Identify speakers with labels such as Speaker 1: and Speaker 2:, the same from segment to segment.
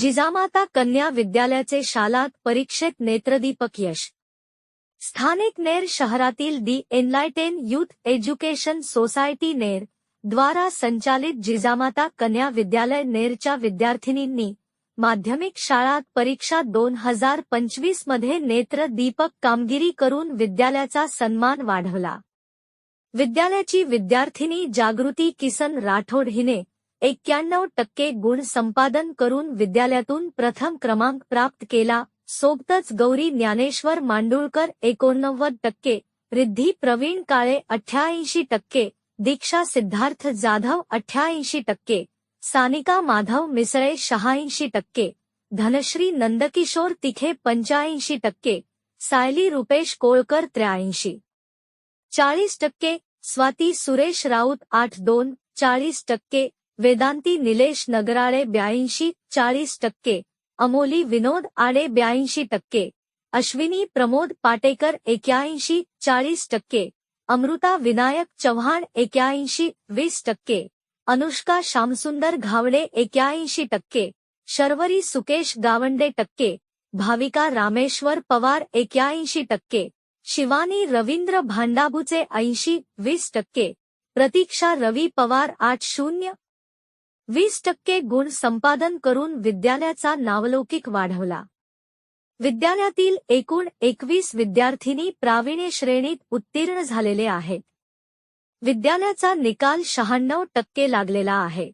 Speaker 1: जिजामाता कन्या विद्यालयाचे शालात परीक्षेत नेत्रदीपक यश. स्थानिक नेर शहरातील the enlightened youth education society Ner द्वारा संचालित जिजामाता कन्या विद्यालय नेरच्या विद्यार्थिनींनी माध्यमिक शाळात परीक्षा दोन हजार पंचवीसमध्ये नेत्रदीपक कामगिरी करून विद्यालयाचा सन्मान वाढवला. विद्यालयाची विद्यार्थिनी जागृती किसन राठोड हिने एक्क्याण्णव टक्के गुण संपादन करून विद्यालयातून प्रथम क्रमांक प्राप्त केला. सोबतच गौरी ज्ञानेश्वर मांडुळकर एकोणनव्वद टक्के रिद्धी प्रवीण काळे अठ्ठ्याऐंशी टक्के दीक्षा सिद्धार्थ जाधव अठ्ठ्याऐंशी टक्के सानिका माधव मिसळे शहाऐंशी टक्के धनश्री नंदकिशोर तिखे पंच्याऐंशी टक्के सायली रुपेश कोळकर त्र्याऐंशी. चाळीस टक्के स्वाती सुरेश राऊत आठ दोन चाळीस टक्के वेदांती निलेश नगराळे ब्याऐंशी चाळीस टक्के, अमोली विनोद आडे ब्याऐंशी टक्के, अश्विनी प्रमोद पाटेकर एक्याऐंशी चाळीस टक्के, अमृता विनायक चव्हाण एक्याऐंशी वीस टक्के, अनुष्का श्यामसुंदर घावडे एक्याऐंशी टक्के, शर्वरी सुकेश गावंडे टक्के, भाविका रामेश्वर पवार एक्याऐंशी टक्के, शिवानी रवींद्र भांडाबूचे ऐंशी वीस टक्के, प्रतीक्षा रवी पवार आठ शून्य वीस टक्के गुण संपादन करून विद्यालयाचा नावलौकिक वाढवला. विद्यालयातील एकूण एकवीस विद्यार्थिनी प्रावीण्य श्रेणीत उत्तीर्ण झालेले आहेत. विद्यालयाचा निकाल शहाण्णव टक्के लागलेला आहे.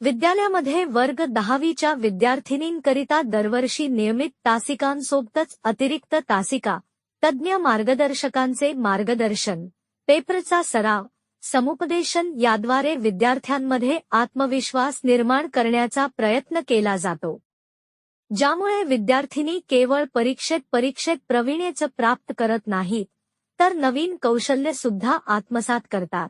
Speaker 1: विद्यालयामध्ये वर्ग दहावीच्या विद्यार्थिनींकरिता दरवर्षी नियमित तासिकांसोबतच अतिरिक्त तासिका तज्ज्ञ मार्गदर्शकांचे मार्गदर्शन पेपरचा सराव समुपदेशन याद्वारे विद्यार्थ्यांमध्ये आत्मविश्वास निर्माण करण्याचा प्रयत्न केला जातो. ज्यामुळे विद्यार्थिनी केवळ परीक्षेत परीक्षेत प्रवीणेचं प्राप्त करत नाहीत तर नवीन कौशल्य सुद्धा आत्मसात करतात.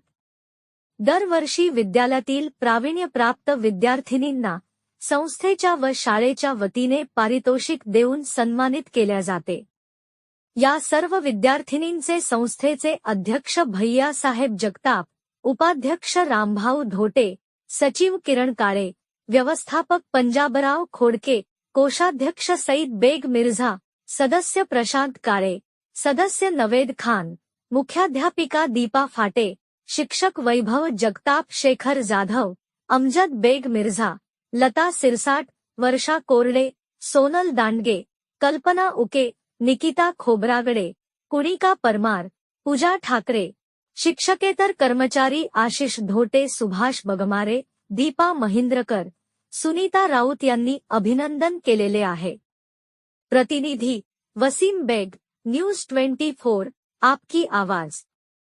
Speaker 1: दरवर्षी विद्यालयातील प्रावीण्यप्राप्त विद्यार्थिनींना संस्थेच्या व शाळेच्या वतीने पारितोषिक देऊन सन्मानित केल्या जाते. या सर्व विद्यार्थिनींचे संस्थेचे अध्यक्ष भैयासाहेब जगताप उपाध्यक्ष रामभाऊ धोटे, सचिव किरण काळे, व्यवस्थापक पंजाबराव खोडके, कोषाध्यक्ष सईद बेग मिर्झा, सदस्य प्रशांत काळे, सदस्य नवेद खान, मुख्याध्यापिका दीपा फाटे, शिक्षक वैभव जगताप शेखर जाधव, अमजद बेग मिर्झा, लता सिरसाट, वर्षा कोरडे, सोनल दांडगे, कल्पना उके, निकिता खोबरागडे, कुणिका परमार, पूजा ठाकरे शिक्षकेतर कर्मचारी आशीष धोटे, सुभाष बगमारे, दीपा महिंद्रकर, सुनीता राउत यांनी अभिनंदन केलेले आहे. प्रतिनिधी Wasim Baig, news twenty four, आपकी आवाज़.